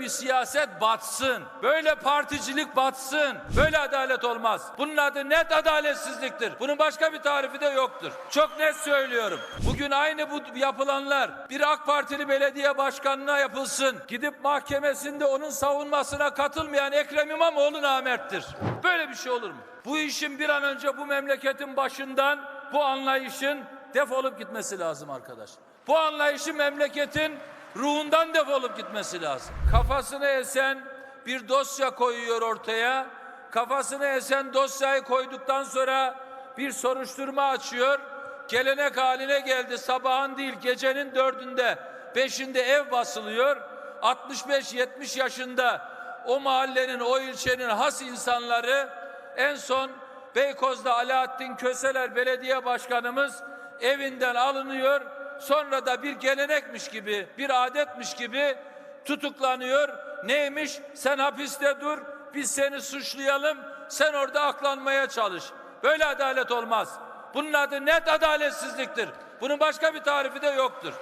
bir siyaset batsın. Böyle particilik batsın. Böyle adalet olmaz. Bunun adı net adaletsizliktir. Bunun başka bir tarifi de yoktur. Çok net söylüyorum. Bugün aynı bu yapılanlar bir AK Partili belediye başkanına yapılsın. Gidip mahkemesinde onun savunmasına katılmayan Ekrem İmamoğlu namerttir. Böyle bir şey olur mu? Bu işin bir an önce bu memleketin başından bu anlayışın defolup gitmesi lazım arkadaş. Bu anlayışın memleketin ruhundan defolup gitmesi lazım. Kafasını esen bir dosya koyuyor ortaya. Kafasını esen dosyayı koyduktan sonra bir soruşturma açıyor. Gelenek haline geldi. Sabahın değil gecenin dördünde, beşinde ev basılıyor. 65-70 yaşında o mahallenin, o ilçenin has insanları en son Beykoz'da Alaaddin Köseler Belediye Başkanımız evinden alınıyor. Sonra da bir gelenekmiş gibi, bir adetmiş gibi tutuklanıyor. Neymiş? Sen hapiste dur, biz seni suçlayalım, sen orada aklanmaya çalış. Böyle adalet olmaz. Bunun adı net adaletsizliktir. Bunun başka bir tarifi de yoktur.